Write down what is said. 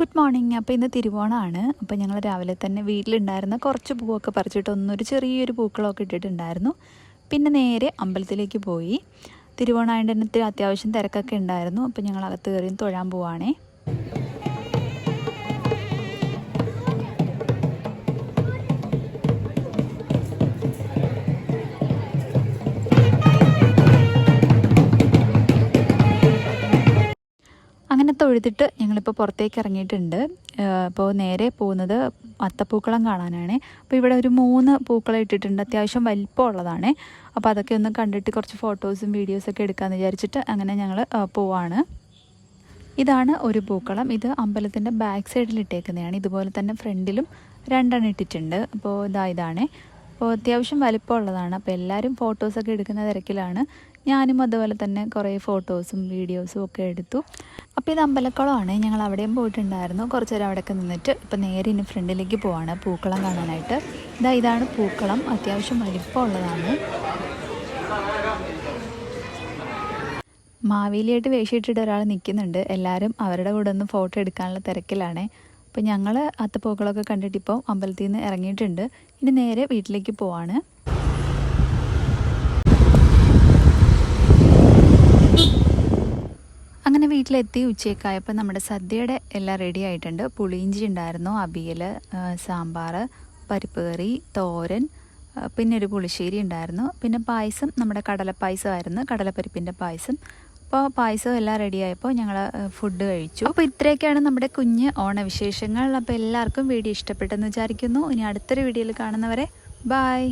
Good morning അപ്പോൾ ഇന്ന് തിരുവോണമാണ് അപ്പോൾ ഞങ്ങൾ രാവിലെ തന്നെ വീട്ടിലുണ്ടായിരുന്ന കുറച്ച് പൂവൊക്കെ പറിച്ചിട്ട് ഒന്നൊരു ചെറിയൊരു പൂക്കളമൊക്കെ ഇട്ടിട്ടുണ്ടായിരുന്നു. പിന്നെ നേരെ അമ്പലത്തിലേക്ക് പോയി. തിരുവോണമായതിന്റെ തന്നെ അത്യാവശ്യം തിരക്കൊക്കെ ഉണ്ടായിരുന്നു. അപ്പോൾ ഞങ്ങൾ അകത്ത് കയറി തൊഴാൻ പോവാണേ. അങ്ങനെ തൊഴുതിട്ട് ഞങ്ങളിപ്പോൾ പുറത്തേക്ക് ഇറങ്ങിയിട്ടുണ്ട്. അപ്പോൾ നേരെ പോകുന്നത് അത്തപ്പൂക്കളം കാണാനാണ്. അപ്പോൾ ഇവിടെ ഒരു മൂന്ന് പൂക്കളം ഇട്ടിട്ടുണ്ട്. അത്യാവശ്യം വലിപ്പമുള്ളതാണ് അപ്പോൾ അതൊക്കെ ഒന്ന് കണ്ടിട്ട് കുറച്ച് ഫോട്ടോസും വീഡിയോസൊക്കെ എടുക്കാമെന്ന് വിചാരിച്ചിട്ട് അങ്ങനെ ഞങ്ങൾ പോവാണ്. ഇതാണ് ഒരു പൂക്കളം. ഇത് അമ്പലത്തിന്റെ ബാക്ക് സൈഡിൽ ഇട്ടേക്കുന്നതാണ്. ഇതുപോലെ തന്നെ ഫ്രണ്ടിലും രണ്ടെണ്ണം ഇട്ടിട്ടുണ്ട്. അപ്പോൾ ഇതാ ഇതാണ്. അപ്പോൾ അത്യാവശ്യം വലിപ്പമുള്ളതാണ്. അപ്പോൾ എല്ലാവരും ഫോട്ടോസൊക്കെ എടുക്കുന്ന തിരക്കിലാണ്. ഞാനും അതുപോലെ തന്നെ കുറേ ഫോട്ടോസും വീഡിയോസും ഒക്കെ എടുത്തു. അപ്പോൾ ഇത് അമ്പലക്കുളമാണ്. ഞങ്ങൾ അവിടെയും പോയിട്ടുണ്ടായിരുന്നു. കുറച്ച് നേരം അവിടെയൊക്കെ നിന്നിട്ട് ഇപ്പോൾ നേരെ ഇനി ഫ്രണ്ടിലേക്ക് പോവാണ്. പൂക്കളം കാണാനായിട്ട്. ഇതാ ഇതാണ് പൂക്കളം. അത്യാവശ്യം വലിപ്പമുള്ളതാണ്. മാവേലിയായിട്ട് വേഷിയിട്ടിട്ട് ഒരാൾ നിൽക്കുന്നുണ്ട്. എല്ലാവരും അവരുടെ കൂടെ ഒന്ന് ഫോട്ടോ എടുക്കാനുള്ള തിരക്കിലാണ്. അപ്പോൾ ഞങ്ങൾ അത്തപ്പൂക്കളൊക്കെ കണ്ടിട്ട് ഇപ്പോൾ അമ്പലത്തിൽ നിന്ന് ഇറങ്ങിയിട്ടുണ്ട്. ഇനി നേരെ വീട്ടിലേക്ക് പോവാണ്. അങ്ങനെ വീട്ടിലെത്തി ഉച്ചയ്ക്കായപ്പോൾ നമ്മുടെ സദ്യയുടെ എല്ലാം റെഡി ആയിട്ടുണ്ട്. പുളിയിഞ്ചി ഉണ്ടായിരുന്നു അവിയൽ സാമ്പാർ പരിപ്പ് കറി തോരൻ പിന്നെ ഒരു പുളിശ്ശേരി ഉണ്ടായിരുന്നു. പിന്നെ പായസം നമ്മുടെ കടലപ്പായസമായിരുന്നു. കടലപ്പരിപ്പിന്റെ പായസം. അപ്പോൾ പായസം എല്ലാം റെഡിയായപ്പോൾ ഞങ്ങൾ ഫുഡ് കഴിച്ചു. അപ്പോൾ ഇത്രയൊക്കെയാണ് നമ്മുടെ കുഞ്ഞ് ഓണവിശേഷങ്ങൾ. അപ്പോൾ എല്ലാവർക്കും വീഡിയോ ഇഷ്ടപ്പെട്ടെന്ന് വിചാരിക്കുന്നു. ഇനി അടുത്തൊരു വീഡിയോയിൽ കാണുന്നവരെ ബായ്